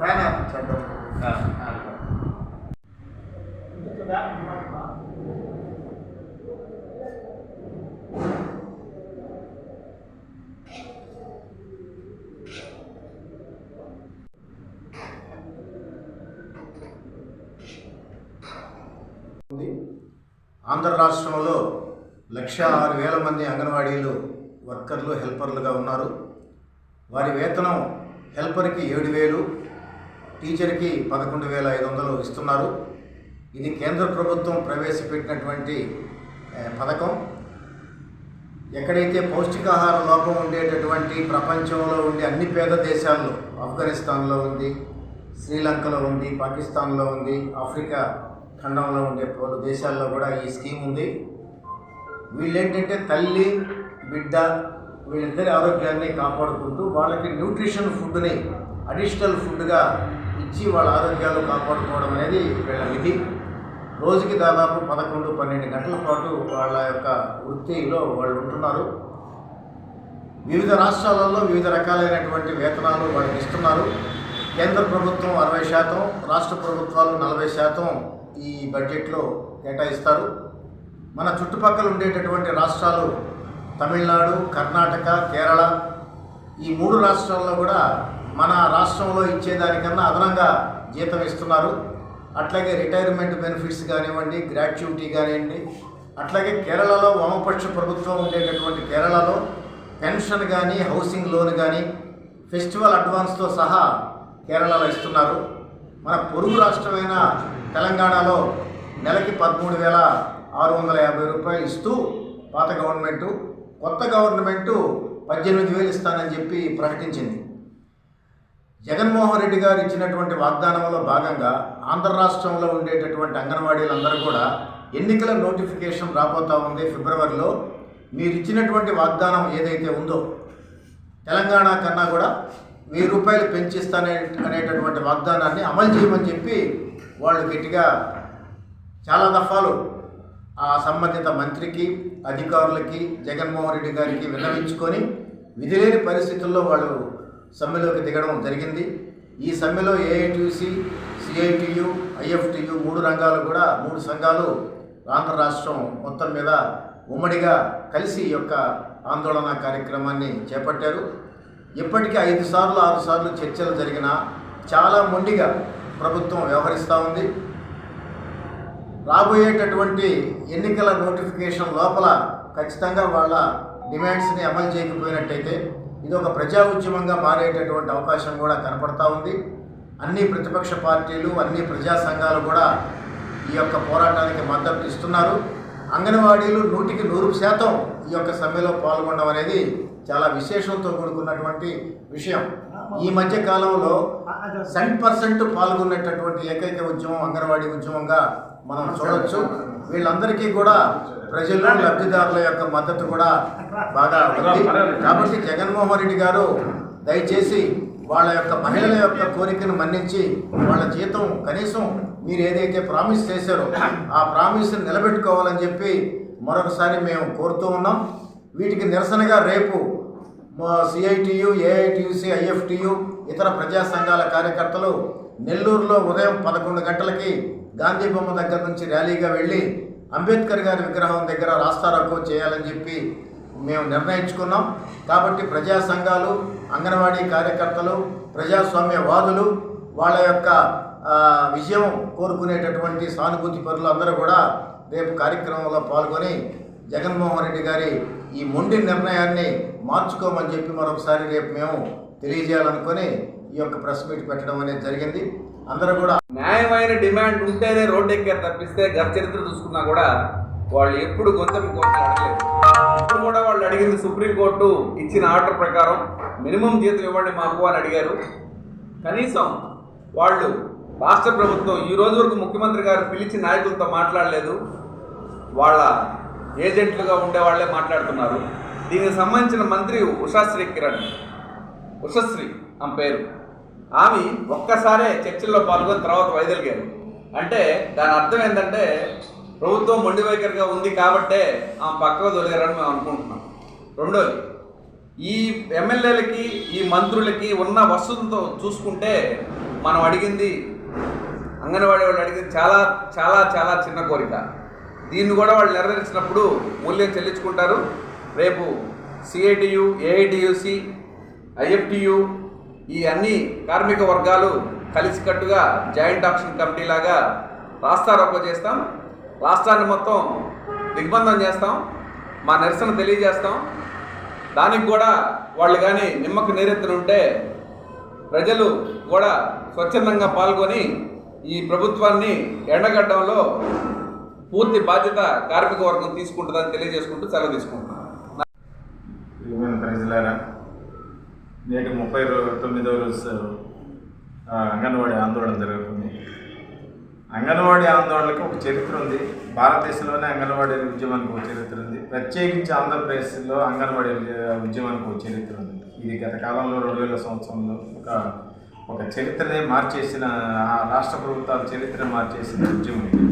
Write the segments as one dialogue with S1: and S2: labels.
S1: Fan
S2: ఉంది ఆంధ్ర రాష్ట్రంలో లక్ష ఆరు వేల మంది అంగన్వాడీలు వర్కర్లు హెల్పర్లుగా ఉన్నారు. వారి వేతనం హెల్పర్కి ఏడు వేలు టీచర్కి పదకొండు వేల ఐదు వందలు ఇస్తున్నారు. ఇది కేంద్ర ప్రభుత్వం ప్రవేశపెట్టినటువంటి పథకం. ఎక్కడైతే పౌష్టికాహార లోపం ఉండేటటువంటి ప్రపంచంలో ఉండే అన్ని పేద దేశాల్లో ఆఫ్ఘనిస్తాన్లో ఉంది శ్రీలంకలో ఉంది పాకిస్తాన్లో ఉంది ఆఫ్రికా ఖండంలో ఉండే పలు దేశాల్లో కూడా ఈ స్కీమ్ ఉంది. వీళ్ళేంటంటే తల్లి బిడ్డ వీళ్ళిద్దరి ఆరోగ్యాన్ని కాపాడుకుంటూ వాళ్ళకి న్యూట్రిషన్ ఫుడ్ని అడిషనల్ ఫుడ్గా ఇచ్చి వాళ్ళ ఆరోగ్యాలు కాపాడుకోవడం అనేది వీళ్ళ విధి. రోజుకి దాదాపు పదకొండు పన్నెండు గంటల పాటు వాళ్ళ యొక్క వృత్తిలో వాళ్ళు ఉంటున్నారు. వివిధ రాష్ట్రాలలో వివిధ రకాలైనటువంటి వేతనాలు వాళ్ళకి ఇస్తున్నారు. కేంద్ర ప్రభుత్వం అరవై శాతం రాష్ట్ర ప్రభుత్వాలు నలభై శాతం ఈ బడ్జెట్లో కేటాయిస్తారు. మన చుట్టుపక్కల ఉండేటటువంటి రాష్ట్రాలు తమిళనాడు కర్ణాటక కేరళ ఈ మూడు రాష్ట్రాల్లో కూడా మన రాష్ట్రంలో ఇచ్చేదానికన్నా అదనంగా జీతం ఇస్తున్నారు. అట్లాగే రిటైర్మెంట్ బెనిఫిట్స్ కానివ్వండి గ్రాట్యుటీ కానివ్వండి అట్లాగే కేరళలో వామపక్ష ప్రభుత్వం ఉండేటటువంటి కేరళలో పెన్షన్ కానీ హౌసింగ్ లోన్ కానీ ఫెస్టివల్ అడ్వాన్స్తో సహా కేరళలో ఇస్తున్నారు. మన పొరుగు రాష్ట్రమైన తెలంగాణలో నెలకి పదమూడు వేల ఆరు వందల యాభై రూపాయలు ఇస్తూ పాత గవర్నమెంటు కొత్త గవర్నమెంటు పద్దెనిమిది వేలు ఇస్తానని చెప్పి ప్రకటించింది. జగన్మోహన్ రెడ్డి గారు ఇచ్చినటువంటి వాగ్దానంలో భాగంగా ఆంధ్ర రాష్ట్రంలో ఉండేటటువంటి అంగన్వాడీలందరూ కూడా ఎన్నికల నోటిఫికేషన్ రాబోతా ఉంది ఫిబ్రవరిలో. మీరు ఇచ్చినటువంటి వాగ్దానం ఏదైతే ఉందో తెలంగాణ కన్నా కూడా వెయ్యి రూపాయలు పెంచిస్తానే అనేటటువంటి వాగ్దానాన్ని అమలు చేయమని చెప్పి వాళ్ళు గట్టిగా చాలా దఫాలు ఆ సంబంధిత మంత్రికి అధికారులకి జగన్మోహన్ రెడ్డి గారికి విన్నవించుకొని విధిలేని పరిస్థితుల్లో వాళ్ళు సమ్మెలోకి దిగడం జరిగింది. ఈ సమ్మెలో ఏఐటీసీ సిఐటియు ఐఎఫ్టియు మూడు రంగాలు కూడా మూడు సంఘాలు ఆంధ్ర రాష్ట్రం మొత్తం మీద ఉమ్మడిగా కలిసి ఈ యొక్క ఆందోళన కార్యక్రమాన్ని చేపట్టారు. ఇప్పటికీ ఐదు సార్లు ఆరు సార్లు చర్చలు జరిగినా చాలా మొండిగా ప్రభుత్వం వ్యవహరిస్తూ ఉంది. రాబోయేటటువంటి ఎన్నికల నోటిఫికేషన్ లోపల ఖచ్చితంగా వాళ్ళ డిమాండ్స్ని అమలు చేయకపోయినట్టయితే ఇది ఒక ప్రజా ఉద్యమంగా మారేటటువంటి అవకాశం కూడా కనపడతా ఉంది. అన్ని ప్రతిపక్ష పార్టీలు అన్ని ప్రజా సంఘాలు కూడా ఈ యొక్క పోరాటానికి మద్దతు ఇస్తున్నారు. అంగన్వాడీలు నూటికి నూరు శాతం ఈ యొక్క సమ్మెలో పాల్గొనడం అనేది చాలా విశేషంతో కూడుకున్నటువంటి విషయం. ఈ మధ్య కాలంలో సెంట్ పర్సెంట్ పాల్గొనేటటువంటి ఏకైక ఉద్యమం అంగన్వాడీ ఉద్యమంగా మనం చూడొచ్చు. వీళ్ళందరికీ కూడా ప్రజలు లబ్ధిదారుల యొక్క మద్దతు కూడా బాగా ఉంది. కాబట్టి జగన్మోహన్ రెడ్డి గారు దయచేసి వాళ్ళ యొక్క మహిళల యొక్క కోరికను మన్నించి వాళ్ళ జీతం కనీసం మీరు ఏదైతే ప్రామిస్ చేశారో ఆ ప్రామిస్ని నిలబెట్టుకోవాలని చెప్పి మరొకసారి మేము కోరుతూ ఉన్నాం. వీటికి నిరసనగా రేపు సిఐటియు ఏఐటియుసి ఐఎఫ్టియు ఇతర ప్రజా సంఘాల కార్యకర్తలు నెల్లూరులో ఉదయం పదకొండు గంటలకి గాంధీ బొమ్మ దగ్గర నుంచి ర్యాలీగా వెళ్ళి అంబేద్కర్ గారి విగ్రహం దగ్గర రాస్తారోకో చేయాలని చెప్పి మేము నిర్ణయించుకున్నాం. కాబట్టి ప్రజా సంఘాలు అంగన్వాడీ కార్యకర్తలు ప్రజాస్వామ్యవాదులు వాళ్ళ యొక్క విజయం కోరుకునేటటువంటి సానుభూతి పరులు అందరూ కూడా రేపు కార్యక్రమంలో పాల్గొని జగన్మోహన్ రెడ్డి గారి ఈ మొండి నిర్ణయాన్ని మార్చుకోమని చెప్పి మరొకసారి రేపు మేము తెలియజేయాలనుకొని ఈ యొక్క ప్రెస్ మీట్ పెట్టడం అనేది జరిగింది. అందరూ కూడా
S3: న్యాయమైన డిమాండ్ ఉంటేనే రోడ్డు ఎక్కారు తప్పిస్తే గత చరిత్ర చూసుకున్నా కూడా వాళ్ళు ఎప్పుడు గొంతెమ్మ కోర్టులు అడగలేదు ఇప్పుడు కూడా వాళ్ళు అడిగింది సుప్రీంకోర్టు ఇచ్చిన ఆర్డర్ ప్రకారం మినిమం జీతం ఇవ్వండి మాకు అని అడిగారు. కనీసం వాళ్ళు రాష్ట్ర ప్రభుత్వం ఈ రోజు వరకు ముఖ్యమంత్రి గారు పిలిచి నాయకులతో మాట్లాడలేదు. వాళ్ళ ఏజెంట్లుగా ఉండేవాళ్ళే మాట్లాడుతున్నారు. దీనికి సంబంధించిన మంత్రి ఉషాశ్రీ కిరణ్. ఉషశ్రీ ఆమె పేరు. ఆమె ఒక్కసారే చర్చల్లో పాల్గొని తర్వాత వైదొలిగారు అంటే దాని అర్థం ఏంటంటే ప్రభుత్వం మొండి వైఖరిగా ఉంది కాబట్టే ఆమె పక్కకు తొలిగారని మేము అనుకుంటున్నాం. రెండోది ఈ ఎమ్మెల్యేలకి ఈ మంత్రులకి ఉన్న వసతులతో చూసుకుంటే మనం అడిగింది అంగన్వాడీ వాళ్ళు అడిగింది చాలా చాలా చాలా చిన్న కోరిక. దీన్ని కూడా వాళ్ళు నెరవేర్చినప్పుడు మూల్యం చెల్లించుకుంటారు. రేపు సిఐటియు ఏఐటియుసి ఐఎఫ్టియు ఈ అన్ని కార్మిక వర్గాలు కలిసికట్టుగా జాయింట్ ఆప్షన్ కమిటీ లాగా రాస్తారోకో చేస్తాం. రాష్ట్రాన్ని మొత్తం దిగ్బంధం చేస్తాం. మా నిరసన తెలియజేస్తాం. దానికి కూడా వాళ్ళు కానీ నిమ్మకు నీరెత్తున ఉంటే ప్రజలు కూడా స్వచ్ఛందంగా పాల్గొని ఈ ప్రభుత్వాన్ని ఎండగడ్డంలో పూర్తి బాధ్యత కార్మిక వర్గం తీసుకుంటుందని తెలియజేసుకుంటూ సెలవు తీసుకుంటున్నాను.
S1: నేటి ముప్పై తొమ్మిదవ రోజు అంగన్వాడీ ఆందోళన జరుగుతుంది. అంగన్వాడీ ఆందోళనకి ఒక చరిత్ర ఉంది. భారతదేశంలోనే అంగన్వాడీ ఉద్యమానికి ఒక చరిత్ర ఉంది. ప్రత్యేకించి ఆంధ్రప్రదేశ్లో అంగన్వాడీ ఉద్యమానికి ఒక చరిత్ర ఉంది. ఇది గత కాలంలో రెండు వేల సంవత్సరంలో ఒక ఒక చరిత్రనే మార్చేసిన ఆ రాష్ట్ర ప్రభుత్వాల చరిత్ర మార్చేసిన ఉద్యమం ఇది.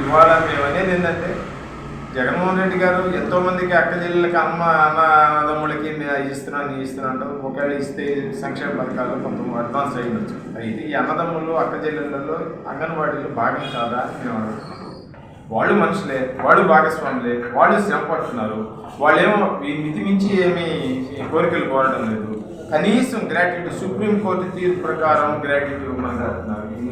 S1: ఇవాళ మేము అనేది ఏంటంటే జగన్మోహన్ రెడ్డి గారు ఎంతో మందికి అక్క చెల్లెలకి అమ్మ అన్న అన్నదమ్ములకి నేను ఇస్తున్నాను ఇస్తున్నా ఇస్తున్నాను ఒకవేళ ఇస్తే సంక్షేమ పథకాలు కొంత అడ్వాన్స్ అయ్యవచ్చు అయితే ఈ అన్నదమ్ములు అక్క చెల్లెళ్ళలో అంగన్వాడీలు భాగం కాదా అని మేము అడుగుతున్నాం వాళ్ళు మనుషులే వాళ్ళు భాగస్వాములే వాళ్ళు శ్రమ పడుతున్నారు వాళ్ళేమో ఈ మితి మించి ఏమీ కోరికలు కోరడం లేదు. కనీసం గ్రాట్యుటీ సుప్రీంకోర్టు తీర్పు ప్రకారం గ్రాట్యుటీ ఇవ్వమని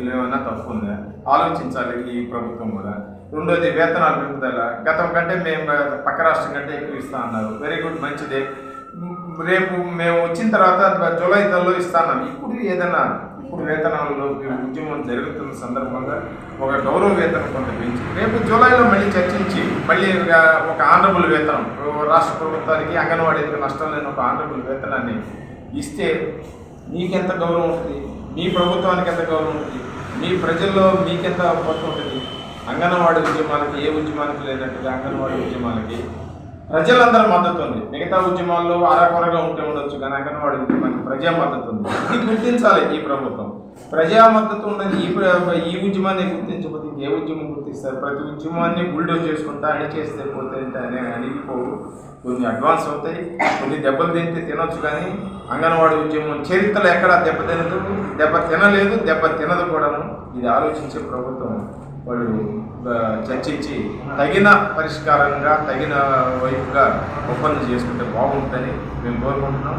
S1: అంటున్నారు ఇందులో ఏమైనా తప్పు ఉందా? ఆలోచించాలి ఈ ప్రభుత్వం కూడా. రెండోది వేతనాలు పెంపుదల గతం కంటే మేము పక్క రాష్ట్రం కంటే ఎక్కువ ఇస్తా అన్నారు. వెరీ గుడ్ మంచిదే. రేపు మేము వచ్చిన తర్వాత జూలై నెలలో ఇస్తాన్నాం ఇప్పుడు ఏదైనా ఇప్పుడు వేతనాలలో ఉద్యమం జరుగుతున్న సందర్భంగా ఒక గౌరవ వేతనం కొంత పెంచి రేపు జూలైలో మళ్ళీ చర్చించి మళ్ళీ ఒక- ఒక ఆనరబుల్ వేతనం రాష్ట్ర ప్రభుత్వానికి అంగన్వాడీకి నష్టం లేని ఒక ఆనరబుల్ వేతనాన్ని ఇస్తే నీకెంత గౌరవం ఉంటుంది? మీ ప్రభుత్వానికి ఎంత గౌరవం ఉంటుంది? మీ ప్రజల్లో మీకెంత పొత్తు ఉంటుంది? అంగన్వాడీ ఉద్యమాలకి ఏ ఉద్యమానికి లేనట్టుగా అంగన్వాడీ ఉద్యమాలకి? ప్రజలందరూ మద్దతు ఉంది. మిగతా ఉద్యమాల్లో అరకొరగా ఉంటే ఉండొచ్చు కానీ అంగన్వాడీ ఉద్యమానికి ప్రజా మద్దతు ఉంది. ఇది గుర్తించాలి ఈ ప్రభుత్వం. ప్రజా మద్దతు ఉన్నది ఈ ఈ ఉద్యమాన్ని గుర్తించకపోతే ఏ ఉద్యమం గుర్తిస్తారు. ప్రతి ఉద్యమాన్ని బుల్డోజ్ చేసుకుంటా అణిచేస్తే పోతే అనే అడిగిపోవు కొన్ని అడ్వాన్స్ అవుతాయి. కొన్ని దెబ్బలు తింటే తినొచ్చు కానీ అంగన్వాడీ ఉద్యమం చరిత్రలో ఎక్కడ దెబ్బ తినదు దెబ్బ తినలేదు దెబ్బ తినదు కూడాను ఇది ఆలోచించే ప్రభుత్వం వాళ్ళు చర్చించి తగిన పరిష్కారంగా తగిన వైపుగా ఒప్పందం చేసుకుంటే బాగుంటుందని మేము కోరుకుంటున్నాం.